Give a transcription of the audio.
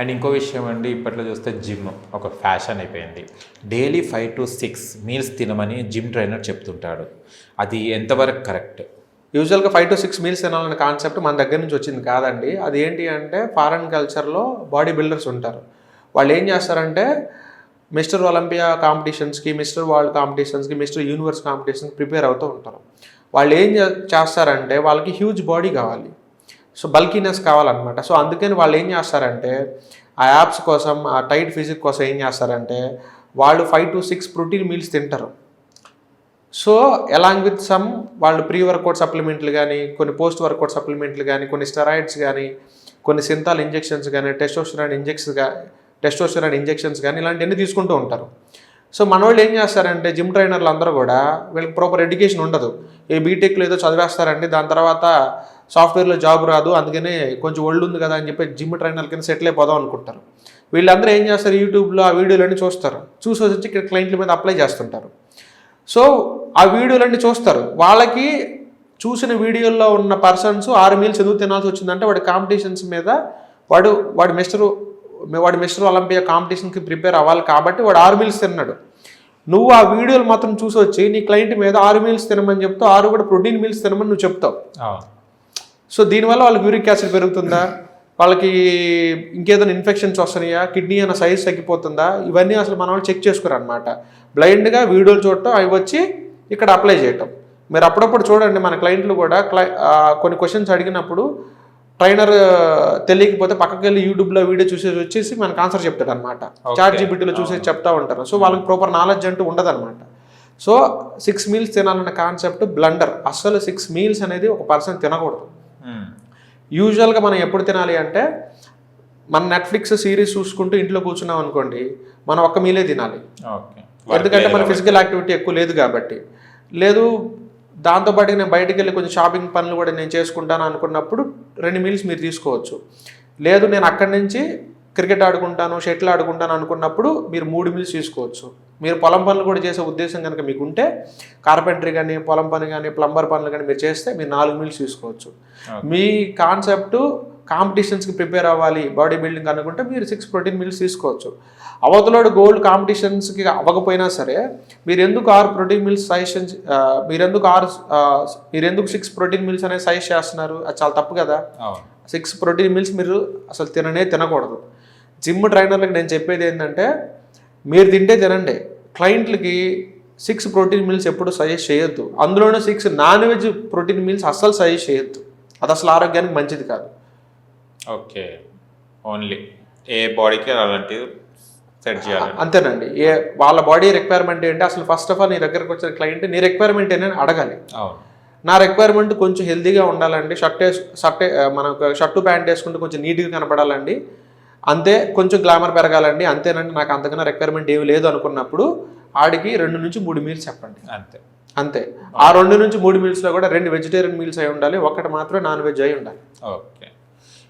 And ఇంకో విషయం అండి ఇప్పట్లో చూస్తే జిమ్ ఒక ఫ్యాషన్ అయిపోయింది. Daily five to six meals తినమని జిమ్ ట్రైనర్ చెప్తుంటాడు. అది ఎంతవరకు కరెక్ట్ యూజువల్గా ఫైవ్ టు సిక్స్ మీల్స్ తినాలనే కాన్సెప్ట్ మన దగ్గర నుంచి వచ్చింది కాదండి. అది ఏంటి అంటే ఫారెన్ కల్చర్లో బాడీ బిల్డర్స్ ఉంటారు. వాళ్ళు ఏం చేస్తారంటే మిస్టర్ ఒలింపియా కాంపిటీషన్స్కి మిస్టర్ వరల్డ్ కాంపిటీషన్స్కి మిస్టర్ యూనివర్స్ కాంపిటీషన్స్కి ప్రిపేర్ అవుతూ ఉంటారు. వాళ్ళు ఏం చేస్తారంటే వాళ్ళకి హ్యూజ్ బాడీ కావాలి. సో బల్కీనెస్ కావాలన్నమాట. సో అందుకని వాళ్ళు ఏం చేస్తారంటే ఆ యాప్స్ కోసం ఆ టైట్ ఫిజిక్ కోసం ఏం చేస్తారంటే వాళ్ళు five to six protein meals తింటారు. సో ఎలాంగ్ విత్ సమ్ వాళ్ళు ప్రీ వర్కౌట్ సప్లిమెంట్లు కానీ కొన్ని పోస్ట్ వర్కౌట్ సప్లిమెంట్లు కానీ కొన్ని స్టెరాయిడ్స్ కానీ కొన్ని సింతాల్ ఇంజెక్షన్స్ కానీ టెస్టోస్టెరాన్ ఇంజెక్షన్స్ కానీ టెస్టోస్టెరాన్ ఇంజెక్షన్స్ కానీ ఇలాంటివన్నీ తీసుకుంటూ ఉంటారు. సో మన వాళ్ళు ఏం చేస్తారంటే జిమ్ ట్రైనర్లు అందరూ కూడా వీళ్ళకి ప్రాపర్ ఎడ్యుకేషన్ ఉండదు. ఏ బీటెక్లో ఏదో చదివేస్తారండి దాని తర్వాత సాఫ్ట్వేర్లో జాబ్ రాదు అందుకనే కొంచెం ఒళ్ళు ఉంది కదా అని చెప్పి జిమ్ ట్రైనర్ కింద సెటిల్ అయిపోదాం అనుకుంటారు. వీళ్ళందరూ ఏం చేస్తారు యూట్యూబ్లో ఆ వీడియోలన్నీ చూస్తారు. చూసి వచ్చి ఇక్కడ క్లయింట్ల మీద అప్లై చేస్తుంటారు. సో ఆ వీడియోలన్నీ చూస్తారు. వాళ్ళకి చూసిన వీడియోల్లో ఉన్న పర్సన్స్ ఆరు మీల్స్ ఎందుకు తినాల్సి వచ్చిందంటే వాడి కాంపిటీషన్స్ మీద వాడు వాడి మిస్టర్ వాడి మిస్టర్ ఒలింపియా కాంపిటీషన్కి ప్రిపేర్ అవ్వాలి కాబట్టి వాడు ఆరు మీల్స్ తిన్నాడు. నువ్వు ఆ వీడియోలు మాత్రం చూసి వచ్చి నీ క్లయింట్ మీద ఆరు మీల్స్ తినమని చెప్తావు ఆరు కూడా ప్రోటీన్ మీల్స్ తినమని నువ్వు చెప్తావు. సో దీనివల్ల వాళ్ళకి యూరిక్ యాసిడ్ పెరుగుతుందా? వాళ్ళకి ఇంకేదైనా ఇన్ఫెక్షన్స్ వస్తున్నాయా? కిడ్నీ అన్న సైజ్ తగ్గిపోతుందా? ఇవన్నీ అసలు మన వాళ్ళు చెక్ చేసుకోరు అనమాట బ్లైండ్గా వీడియోలు చూడటం అవి వచ్చి ఇక్కడ అప్లై చేయటం. మీరు అప్పుడప్పుడు చూడండి మన క్లయింట్లు కూడా క్లై కొన్ని క్వశ్చన్స్ అడిగినప్పుడు ట్రైనర్ తెలియకపోతే పక్కకి వెళ్ళి యూట్యూబ్లో వీడియో చూసేసి వచ్చేసి మనకు ఆన్సర్ చెప్తాడు అనమాట చాట్ జీబీటీలో చూసేసి చెప్తా ఉంటారు. సో వాళ్ళకి ప్రాపర్ నాలెడ్జ్ అంటూ ఉండదన్నమాట. సో సిక్స్ మీల్స్ తినాలన్న కాన్సెప్ట్ బ్లండర్ అసలు సిక్స్ మీల్స్ అనేది ఒక పర్సన్ తినకూడదు. యూజువల్గా మనం ఎప్పుడు తినాలి అంటే మన నెట్ఫ్లిక్స్ సిరీస్ చూసుకుంటూ ఇంట్లో కూర్చున్నాం అనుకోండి మనం ఒక్క మీలే తినాలి. ఓకే. ఎందుకంటే మన ఫిజికల్ యాక్టివిటీ ఎక్కువ లేదు కాబట్టి. లేదు దాంతోపాటు నేను బయటికి వెళ్ళి కొంచెం షాపింగ్ పనులు కూడా నేను చేసుకుంటాను అనుకున్నప్పుడు రెండు మీల్స్ మీరు తీసుకోవచ్చు. లేదు నేను అక్కడి నుంచి క్రికెట్ ఆడుకుంటాను షటిల్ ఆడుకుంటాను అనుకున్నప్పుడు మీరు మూడు మీల్స్ తీసుకోవచ్చు. మీరు పొలం పనులు కూడా చేసే ఉద్దేశం కనుక మీకు ఉంటే కార్పెంటరీ కానీ పొలం పని కానీ ప్లంబర్ పనులు కానీ మీరు చేస్తే మీరు నాలుగు మీల్స్ తీసుకోవచ్చు. మీ కాన్సెప్ట్ కాంపిటీషన్స్కి ప్రిపేర్ అవ్వాలి బాడీ బిల్డింగ్ అనుకుంటే మీరు సిక్స్ ప్రోటీన్ మీల్స్ తీసుకోవచ్చు. అవతలోడు గోల్డ్ కాంపిటీషన్స్కి అవ్వకపోయినా సరే మీరు ఎందుకు ఆరు ప్రోటీన్ మిల్స్ సజెషన్ మీరు ఎందుకు ఆరు ఆ, మీరు ఎందుకు సిక్స్ ప్రోటీన్ మిల్స్ అనేది సజెస్ట్ చేస్తున్నారు? అది చాలా తప్పు కదా. సిక్స్ ప్రోటీన్ మిల్స్ మీరు అసలు తిననే తినకూడదు. జిమ్ ట్రైనర్లకు నేను చెప్పేది ఏంటంటే మీరు తింటే తినండి. క్లయింట్లకి సిక్స్ ప్రోటీన్ మిల్స్ ఎప్పుడు సజెస్ట్ చేయొద్దు. అందులోనే six non veg protein meals అస్సలు సజెస్ట్ చేయొద్దు. అది అసలు ఆరోగ్యానికి మంచిది కాదు. ఓకే. ఓన్లీ ఏ బాడీకి అలాంటివి సెట్ చేయాలి అంతేనండి. ఏ వాళ్ళ బాడీ రిక్వైర్మెంట్ ఏంటి? అసలు ఫస్ట్ ఆఫ్ ఆల్ నీ దగ్గరకు వచ్చిన క్లయింట్ నీ రిక్వైర్మెంట్ ఏంటని అడగాలి. నా రిక్వైర్మెంట్ కొంచెం హెల్తీగా ఉండాలండి. షర్ట్ వేసు షర్ట్ మనం షర్టు ప్యాంట్ వేసుకుంటే కొంచెం నీట్గా కనపడాలండి. అంతే కొంచెం గ్లామర్ పెరగాలండి. అంతేనండి నాకు అంతకన్నా రిక్వైర్మెంట్ ఏమి లేదు అనుకున్నప్పుడు ఆడికి రెండు నుంచి మూడు మీల్స్ చెప్పండి. అంతే. అంతే. ఆ రెండు నుంచి మూడు మీల్స్లో కూడా రెండు వెజిటేరియన్ మీల్స్ అయి ఉండాలి ఒకటి మాత్రమే నాన్ వెజ్ అయి ఉండాలి. ఓకే.